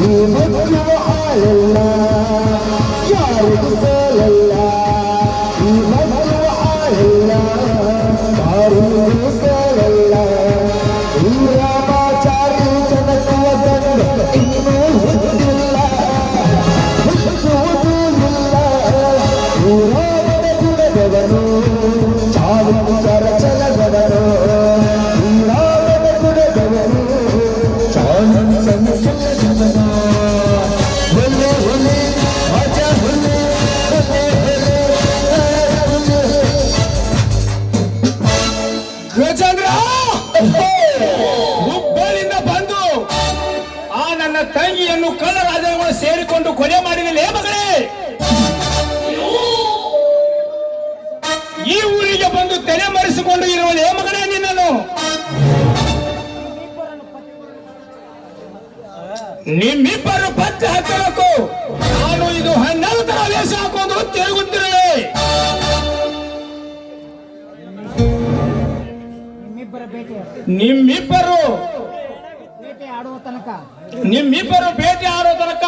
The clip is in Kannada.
يمد وحال الله يا رسول الله ಹುಬ್ಬಳ್ಳಿಯಿಂದ ಬಂದು ಆ ನನ್ನ ತಂಗಿಯನ್ನು ಕಳ್ಳ ರಾಜರುಗಳು ಸೇರಿಕೊಂಡು ಕೊಲೆ ಮಾಡಿದ ಮಗಳೇ? ಈ ಊರಿಗೆ ಬಂದು ತಲೆ ಮರೆಸಿಕೊಂಡು ಇರುವಲೇ ಮಗಳೇ ನಿನ್ನನ್ನು? ನಿಮ್ಮಿಬ್ಬರು ಪತ್ತೆ ಹಾಕಬೇಕು ನಾನು ಇದು ಹನ್ನೆರಡು ತರ ವೇಷ ಹಾಕೊಂಡು ನಿಮ್ಮಿಬ್ಬರ ಭೇಟಿ ನಿಮ್ಮಿಬ್ಬರು ಭೇಟಿ ಆಡುವ ತನಕ. ನಿಮ್ಮಿಬ್ಬರು ಭೇಟಿ ಆಡೋ ತನಕ.